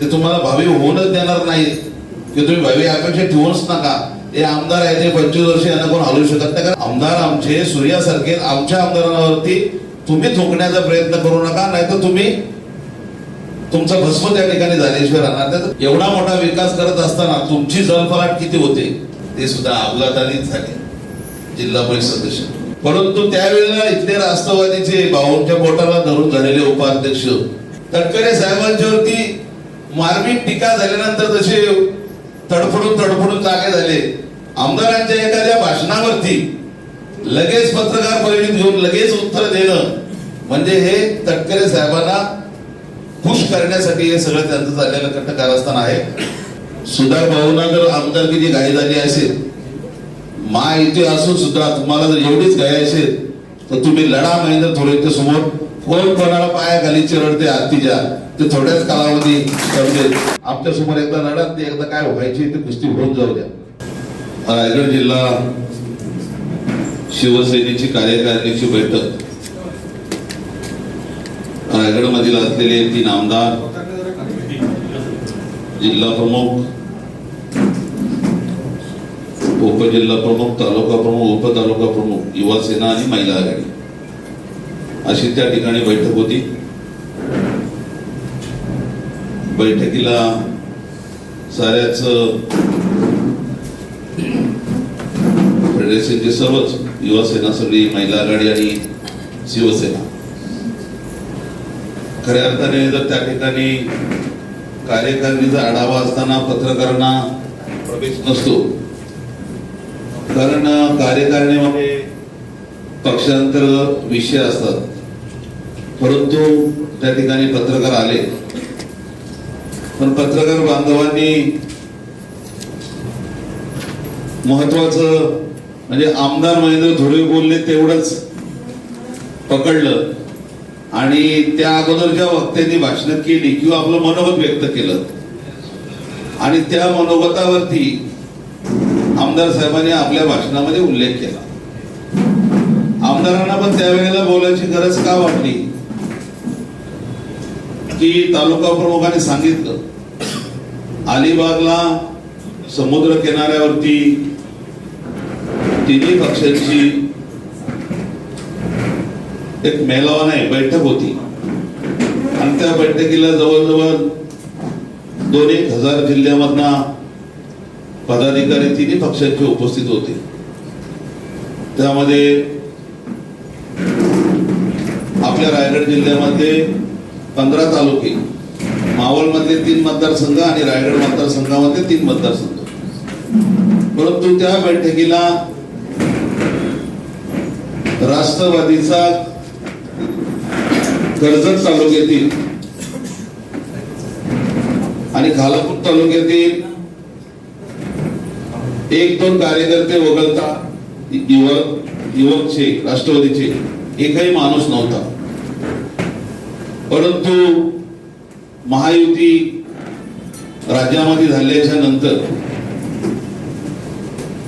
ते तुम्हाला भावी होऊनच देणार नाही की तुम्ही भावी अपेक्षा ठेवूच नका. हे आमदार आहे ते पंचवीस वर्ष यांना कोण हलवू शकत नाही. कारण आमदार आमचे सूर्यासारखे आमच्या आमदारांवरती तुम्ही थोकण्याचा प्रयत्न करू नका नाहीतर तुम्ही तुमचा भस्म त्या ठिकाणी झाल्याशिवाय राहणार त्याचा एवढा मोठा विकास करत असताना तुमची जलफलाट किती होते ते सुद्धा अपघातानेच झाले. जिल्हा परिषद सदस्य. परंतु त्यावेळेला इथले राष्ट्रवादीचे भाऊंच्या पोटाला धरून झालेले उपाध्यक्ष तटकरे साहेबांच्यावरती मार्मिक टीका झाल्यानंतर तसे तडफडून तडफडून जागे झाले. आमदारांच्या एखाद्या भाषणावरती लगेच पत्रकार परिषद घेऊन लगेच उत्तर देणं म्हणजे हे तटकरे साहेबांना खुश करण्यासाठी हे सगळं त्यांचं चाललेलं कट्ट कारस्थान आहे. सुधार भाऊना जर आमदारकीची घाई झाली असेल मा इथे असून सुद्धा तुम्हाला जर एवढीच घाई असेल तर तुम्ही लढा महेंद्र थोडे समोर कोण कोणाला पायाखाली चिरडते हत्तीच्या ते थोड्याच कालावधी आमच्यासमोर एकदा लढत ते एकदा काय व्हायची ते कुस्ती होऊन जाऊ द्या. रायगड जिल्हा शिवसेनेची कार्यकारिणीची बैठक. रायगड मधील असलेले तीन आमदार जिल्हा प्रमुख उपजिल्हा प्रमुख तालुका प्रमुख उपतालुका प्रमुख युवा सेना आणि महिला आघाडी. अशी त्या ठिकाणी बैठक होती. बैठकीला साऱ्याच फेडरेशनचे सर्वच युवासेना सगळी महिला आघाडी आणि शिवसेना. खऱ्या अर्थाने जर त्या ठिकाणी कार्यकारिणीचा आढावा असताना पत्रकारांना प्रवेश नसतो. कारण कार्यकारिणीमध्ये पक्षांतर विषय असतात. परंतु त्या ठिकाणी पत्रकार आले. पण पत्रकार बांधवांनी महत्वाचं म्हणजे आमदार महेंद्र धुळे बोलले तेवढंच पकडलं. आणि त्या अगोदर ज्या वक्त्यांनी भाषण केली किंवा आपलं मनोगत व्यक्त केलं. आणि त्या मनोगतावरती आमदार साहेबांनी आपल्या भाषणामध्ये उल्लेख केला. आमदारांना पण त्यावेळेला बोलायची गरज का वाटली? की तालुका प्रमुखाने सांगितलं. अलिबागला समुद्र किनाऱ्यावरती तिन्ही पक्षांची एक मेलावा नाही बैठक होती. आणि त्या बैठकीला जवळजवळ दोन एक हजार जिल्ह्यामधना पदाधिकारी तिन्ही पक्षांचे उपस्थित होते. त्यामध्ये आपल्या रायगड जिल्ह्यामध्ये पंधरा तालुके. मावळमधले तीन मतदारसंघ आणि रायगड मतदारसंघामध्ये तीन मतदारसंघ. परंतु त्या बैठकीला राष्ट्रवादीचा कर्जत तालुक्यातील आणि खालापूर तालुक्यातील एक दोन कार्यकर्ते वगळता युवक युवकचे राष्ट्रवादीचे एकही माणूस नव्हता. परंतु महायुती राज्यामध्ये झाल्याच्यानंतर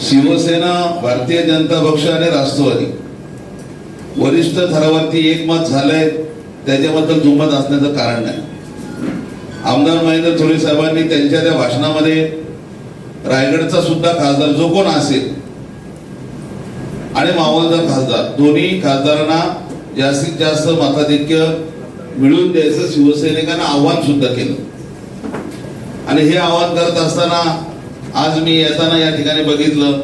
शिवसेना भारतीय जनता पक्ष आणि राष्ट्रवादी वरिष्ठ थरावरती एकमत झालंय त्याच्याबद्दल दुमत असण्याचं कारण नाही. आमदार महेंद्र थोरे साहेबांनी त्यांच्या त्या भाषणामध्ये रायगडचा सुद्धा खासदार जो कोण असेल आणि मावळचा खासदार दोन्ही खासदारांना जास्तीत जास्त मताधिक्य मिळवून द्यायचं शिवसैनिकांना आव्हान सुद्धा केलं. आणि हे आव्हान करत असताना आज मी येताना या ठिकाणी बघितलं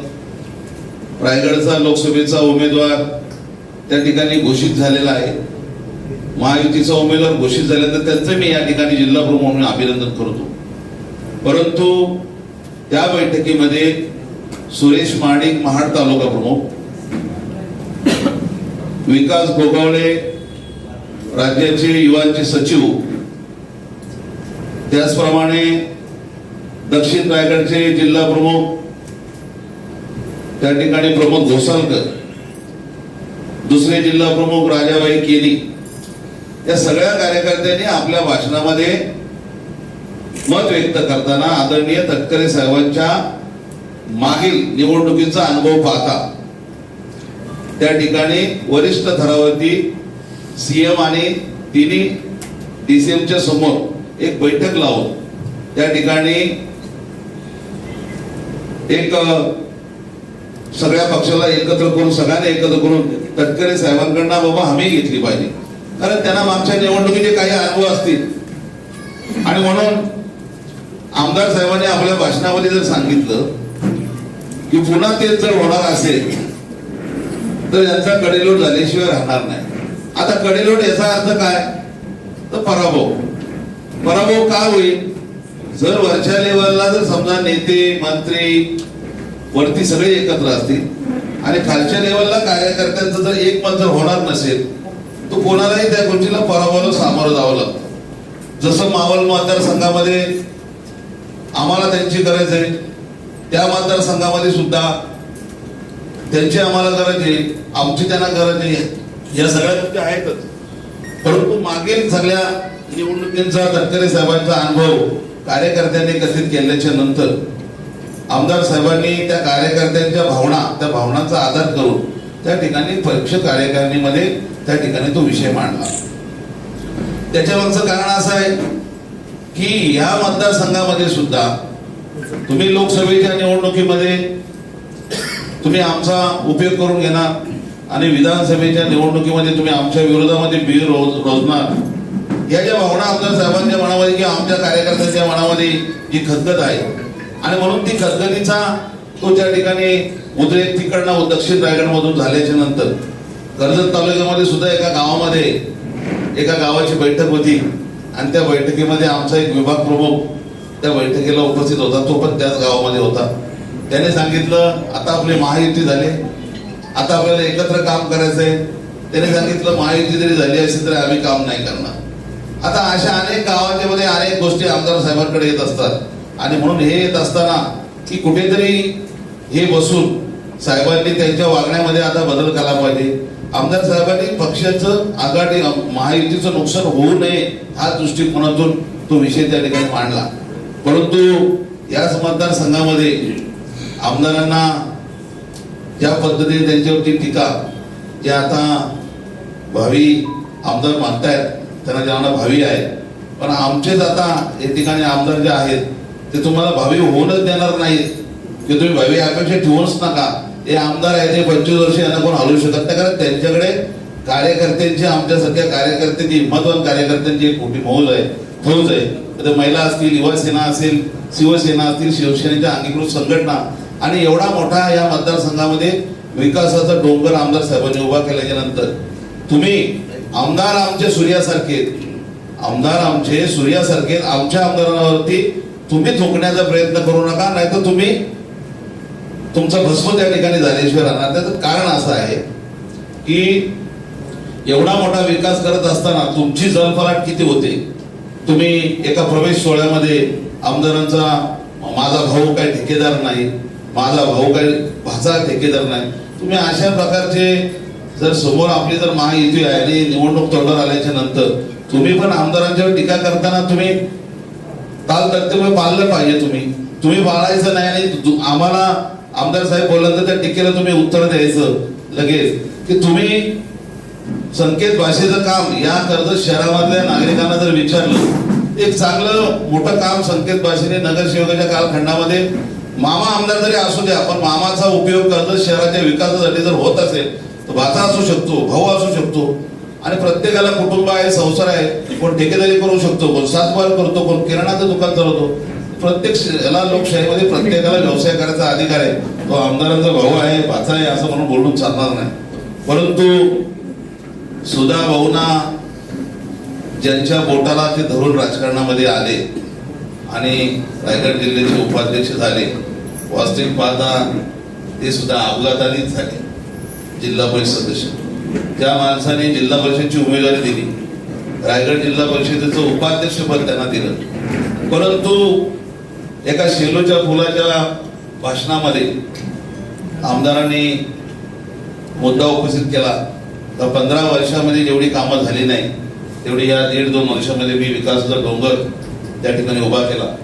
रायगडचा लोकसभेचा उमेदवार त्या ठिकाणी घोषित झालेला आहे. महायुतीचा उमेदवार घोषित झाल्यानंतर त्यांचं मी या ठिकाणी जिल्हा प्रमुख म्हणून अभिनंदन करतो. परंतु त्या बैठकीमध्ये सुरेश माणिक महाड तालुका प्रमुख विकास गोगावळे राज्याचे युवांचे सचिव त्याचप्रमाणे दक्षिण रायगडचे जिल्हा प्रमुख त्या ठिकाणी प्रमोद घोसालकर दुसरे जिल्हा प्रमुख राजाबाई केली या सगळ्या कार्यकर्त्यांनी आपल्या भाषणामध्ये मत व्यक्त करताना आदरणीय तटकरे साहेबांच्या मागील निवडणुकीचा अनुभव पाहता त्या ठिकाणी वरिष्ठ थरावरती सीएम आणि तिन्ही डीसीएमच्या समोर एक बैठक लावून त्या ठिकाणी एक सगळ्या पक्षाला एकत्र करून सगळ्यांना एकत्र करून तटकरे साहेबांकडनं बाबा हमी घेतली पाहिजे. कारण त्यांना मागच्या निवडणुकीचे काही अनुभव असतील. आणि म्हणून आमदार साहेबांनी आपल्या भाषणामध्ये जर सांगितलं की पुन्हा तेच जर होणार असेल तर यांचा कडेलोट झाल्याशिवाय राहणार नाही. आता कडेलोट याचा अर्थ काय? तर पराभव. पराभव का होईल? जर वरच्या लेवलला जर समजा नेते मंत्री वरती सगळे एकत्र असतील आणि खालच्या लेवलला कार्यकर्त्यांचं जर एक मत जर होणार नसेल तर कोणालाही त्या गोष्टीला पराभवाला सामोरं जावं लागतं. जसं मावळ मतदारसंघामध्ये आम्हाला त्यांची गरज आहे त्या मतदारसंघामध्ये सुद्धा त्यांची आम्हाला गरज आहे आमची त्यांना गरज नाही या सगळ्या गोष्टी आहेतच. परंतु मागील सगळ्या निवडणुकींचा तटकरे साहेबांचा अनुभव कार्यकर्त्यांनी कथित केल्याच्यानंतर आमदार साहेबांनी त्या कार्यकर्त्यांच्या भावना त्या भावनांचा आधार करून त्या ठिकाणी पक्ष कार्यकारिणीमध्ये त्या ठिकाणी तो विषय मांडला. त्याच्या मागचं कारण असं आहे की या मतदारसंघामध्ये सुद्धा तुम्ही लोकसभेच्या निवडणुकीमध्ये तुम्ही आमचा उपयोग करून घेणार. आणि विधानसभेच्या निवडणुकीमध्ये तुम्ही आमच्या विरोधामध्ये बिल रोज रोजणार. या ज्या भावना आमदार साहेबांच्या मनामध्ये किंवा आमच्या कार्यकर्त्यांच्या मनामध्ये जी खदखत आहे आणि म्हणून ती खदगतीचा तो त्या ठिकाणी उद्रेक तिकडनं दक्षिण रायगडमधून झाल्याच्यानंतर कर्जत तालुक्यामध्ये सुद्धा एका गावामध्ये एका गावाची बैठक होती. आणि त्या बैठकीमध्ये आमचा एक विभाग प्रमुख त्या बैठकीला उपस्थित होता. तो पण त्याच गावामध्ये होता. त्याने सांगितलं आता आपली महायुती झाली. आता आपल्याला एकत्र काम करायचंय. त्याने सांगितलं महायुती जरी झाली असेल तरी आम्ही काम नाही करणार. आता अशा अनेक गावांच्या मध्ये अनेक गोष्टी आमदार साहेबांकडे येत असतात. आणि म्हणून हे येत असताना की कुठेतरी हे बसून साहेबांनी त्यांच्या वागण्यामध्ये आता बदल केला पाहिजे. आमदार साहेबांनी पक्षाचं आघाडी महायुतीचं नुकसान होऊ नये हा दृष्टिकोनातून तो विषय त्या ठिकाणी मांडला. परंतु याच मतदारसंघामध्ये आमदारांना ज्या पद्धतीने त्यांच्यावरती टीका जे आता भावी आमदार मानतायत त्यांना ज्यांना भावी आहे पण आमचेच आता या ठिकाणी आमदार जे आहेत ते तुम्हाला भावी होऊनच देणार नाहीत. की तुम्ही भावी अपेक्षा ठेवूच नका. हे आमदार आहे ते पंचवीस वर्ष यांना कोण हलवू शकत नाही कारण त्यांच्याकडे कार्यकर्त्यांची सध्या कार्यकर्त्यांची हिंमतवान कार्यकर्त्यांची एक मोठी मौज आहे फौज आहे. तर महिला असतील युवा सेना असेल शिवसेना असतील शिवसेनेच्या अंगीकृत संघटना आणि एवढा मोठा या मतदारसंघामध्ये विकासाचा डोंगर आमदार साहेबांनी उभा केल्याच्यानंतर तुम्ही आमदार आमचे सूर्यासारखे आमदार आमचे सूर्यासारखे आमच्या आमदारांवरती तुम्ही थोकण्याचा प्रयत्न करू नका नाहीतर तुम्ही तुमचा भस्म त्या ठिकाणी झाल्याशिवाय राहणार. त्याचं कारण असं आहे की एवढा मोठा विकास करत असताना तुमची जलफलाट किती होते? तुम्ही एका प्रवेश सोहळ्यामध्ये आमदारांचा माझा भाऊ काही ठेकेदार नाही. माझा भाऊ काही भाचा ठेकेदार नाही. तुम्ही अशा प्रकारचे जर समोर आपली जर महायुती आहे आणि निवडणूक तोंडावर आल्याच्यानंतर तुम्ही पण आमदारांच्यावर टीका करताना तुम्ही ताल कर्तव्य पाळलं पाहिजे तुम्ही. तुम्ही पाळायचं नाही आणि आम्हाला आमदार साहेब बोलल्यानंतर त्या टीकेला तुम्ही उत्तर द्यायचं लगेच. की तुम्ही संकेत भाषेचं काम या कर्जत शहरामधल्या नागरिकांना जर विचारलं एक चांगलं मोठं काम संकेत भाषेने नगरसेवकाच्या कालखंडामध्ये मामा आमदार जरी असू द्या पण मामाचा उपयोग कर्जत शहराच्या विकासासाठी जर होत असेल तर भाचा असू शकतो भाऊ असू शकतो आणि प्रत्येकाला कुटुंब आहे संसार आहे कोण ठेकेदारी करू शकतो कोण सातबार करतो कोण किराणाचं दुकान चालवतो. प्रत्येक याला लोकशाहीमध्ये प्रत्येकाला व्यवसाय करायचा अधिकार आहे. तो आमदारांचा भाऊ आहे भाचा आहे असं म्हणून बोलून चालणार नाही. परंतु सुधा भाऊना ज्यांच्या बोटाला ते धरून राजकारणामध्ये आले आणि रायगड जिल्ह्याचे उपाध्यक्ष झाले. वास्तविक पाहता ते सुद्धा अपघातानेच झाले. जिल्हा परिषद सदस्य त्या माणसाने जिल्हा परिषदची उमेदवारी दिली. रायगड जिल्हा परिषदेचं उपाध्यक्षपद त्यांना दिलं. परंतु एका शेलोच्या फुलाच्या भाषणामध्ये आमदारांनी मुद्दा उपस्थित केला. तर पंधरा वर्षामध्ये जेवढी कामं झाली नाही तेवढी या दीड दोन वर्षामध्ये मी विकासाचा डोंगर त्या ठिकाणी उभा केला.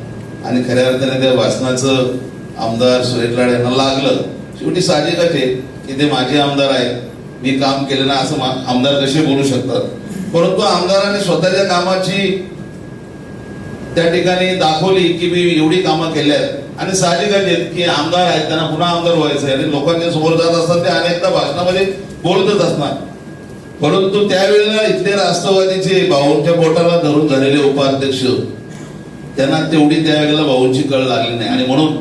आणि खऱ्या अर्थाने त्या भाषणाचं आमदार सुरेश लाड यांना लागलं. शेवटी साहजिकच आहे की ते माझे आमदार आहेत. मी काम केलं ना असं आमदार कसे बोलू शकतात? परंतु आमदाराने स्वतःच्या कामाची त्या ठिकाणी दाखवली की मी एवढी कामं केली आहेत आणि साहजिकच आहेत की आमदार आहेत त्यांना पुन्हा आमदार व्हायचं आहे आणि लोकांच्या समोर जात असतात ते अनेकदा भाषणामध्ये बोलतच असणार. परंतु त्यावेळेला इथले राष्ट्रवादीचे भाऊंच्या पोटाला धरून झालेले उपाध्यक्ष त्यांना तेवढी त्यावेळेला भाऊंची कळ लागली नाही. आणि म्हणून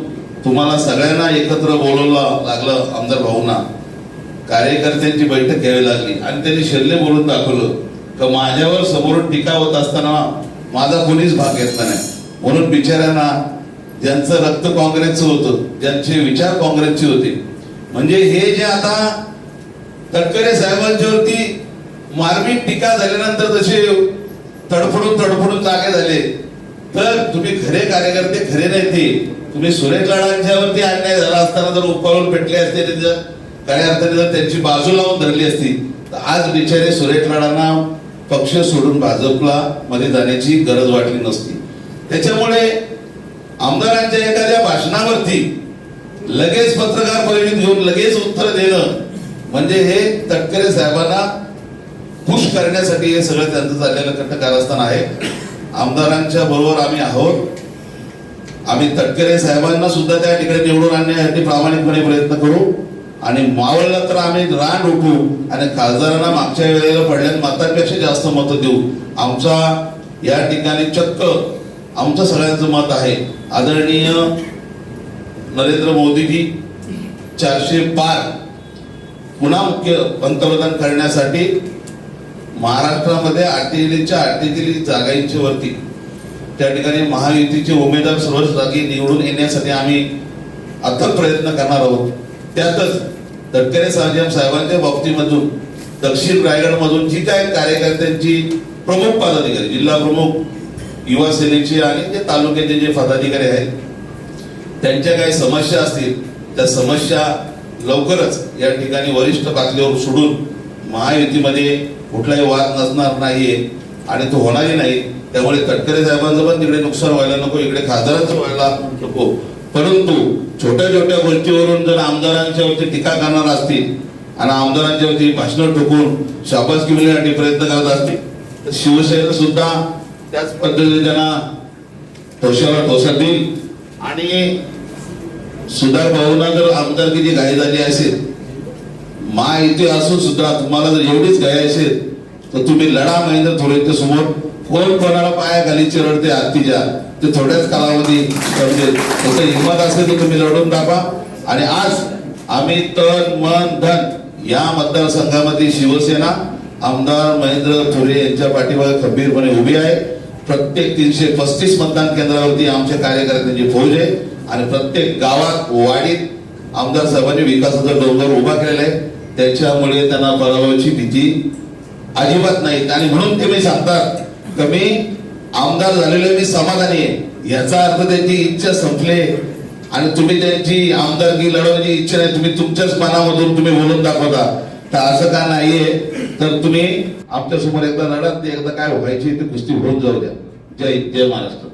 तुम्हाला सगळ्यांना एकत्र बोलवलं लागलं आमदार भाऊंना. कार्यकर्त्यांची बैठक घ्यावी लागली. आणि त्यांनी शल्य बोलून दाखवलं का माझ्यावर समोरून टीका होत असताना माझा कोणीच भाग घेतला नाही. म्हणून बिचाऱ्यांना ज्यांचं रक्त काँग्रेसचं होतं ज्यांचे विचार काँग्रेसचे होते. म्हणजे हे जे आता तटकरे साहेबांच्यावरती मार्मिक टीका झाल्यानंतर जसे तडफडून तडफडून जागे झाले. तर तुम्ही खरे कार्यकर्ते खरे नाही ते. तुम्ही सुरेश लाडांच्यावरती अन्याय झाला असताना जर उपाळून पेटले असते आणि जर खऱ्या अर्थाने जर त्यांची बाजू लावून धरली असती तर आज बिचारे सुरेश लाडांना पक्ष सोडून भाजपला मध्ये जाण्याची गरज वाटली नसती. त्याच्यामुळे आमदारांच्या एखाद्या भाषणावरती लगेच पत्रकार परिषद घेऊन लगेच उत्तर देणं म्हणजे हे तटकरे साहेबांना खुश करण्यासाठी हे सगळं त्यांचं चाललेलं कट्ट आहे. आमदारांच्या बरोबर आम्ही आहोत. आम्ही तटकरे साहेबांना सुद्धा त्या ठिकाणी निवडून आणण्यासाठी प्रामाणिकपणे प्रयत्न करू. आणि मावळलं तर आम्ही रान उठू आणि खासदारांना मागच्या वेळेला पडल्या मतांपेक्षा जास्त मतं देऊ. आमचा या ठिकाणी चक्क आमचं सगळ्यांचं मत आहे. आदरणीय नरेंद्र मोदीजी चारशे पार पुन्हा मुख्य पंतप्रधान करण्यासाठी महाराष्ट्रामध्ये अठ्ठेचाळीसच्या अठ्ठेचाळीस जागांच्या वरती त्या ठिकाणी महायुतीचे उमेदवार सर्वच जागी निवडून येण्यासाठी आम्ही अथक प्रयत्न करणार आहोत. त्यातच तटकरे साहेब साहेबांच्या बाबतीमधून दक्षिण रायगडमधून जी काय कार्यकर्त्यांची प्रमुख पदाधिकारी जिल्हा प्रमुख युवा सेनेचे आणि जे तालुक्याचे जे पदाधिकारी आहेत त्यांच्या काही समस्या असतील त्या समस्या लवकरच या ठिकाणी वरिष्ठ पातळीवर सोडून महायुतीमध्ये कुठलाही वाद नसणार नाहीये आणि तो होणारही नाही त्यामुळे तटकरे साहेबांचं पण तिकडे नुकसान व्हायला नको इकडे खासदारांचं व्हायला नको. परंतु छोट्या छोट्या गोष्टीवरून जर आमदारांच्या वरती टीका करणार असतील आणि आमदारांच्या वरती भाषणं ठोकून शाबासकी मिळण्यासाठी प्रयत्न करत असतील तर शिवसेना सुद्धा त्याच पद्धतीने त्यांना ठोशाला ठोसा देईल. आणि सुधार भाऊंना जर आमदारकीची घाई झाली असेल महायुती असून सुद्धा तुम्हाला जर एवढीच घाई असेल तर तुम्ही लढा महेंद्र थोडेच्या समोर कोण कोणाला पाया खाली चिरडते आत्तीच्या? ते थोड्याच कालावधी समजेल तसं हिंमत असेल तर तुम्ही लढून टाका आणि आज आम्ही तन मन धन या मतदारसंघामध्ये शिवसेना आमदार महेंद्र थोरे यांच्या पाठीमागे खंबीरपणे उभी आहे. प्रत्येक तीनशे पस्तीस मतदान केंद्रावरती आमच्या कार्यकर्त्यांची फौज आहे. आणि प्रत्येक गावात वाडीत आमदार साहेबांनी विकासाचा डोंगर उभा केलेला आहे. त्याच्यामुळे त्यांना पराभवाची भीती अजिबात नाही. आणि म्हणून ते मी सांगतात की मी आमदार झालेले मी समाधानी आहे. याचा अर्थ त्यांची इच्छा संपले. आणि तुम्ही त्यांची आमदारकी लढवण्याची इच्छा नाही तुम्ही तुमच्याच मनामधून तुम्ही बोलून दाखवता. तर असं का नाहीये? तर तुम्ही आमच्यासमोर एकदा लढत एकदा काय व्हायची ती कुस्ती होऊन जाऊ द्या. जय जय महाराष्ट्र.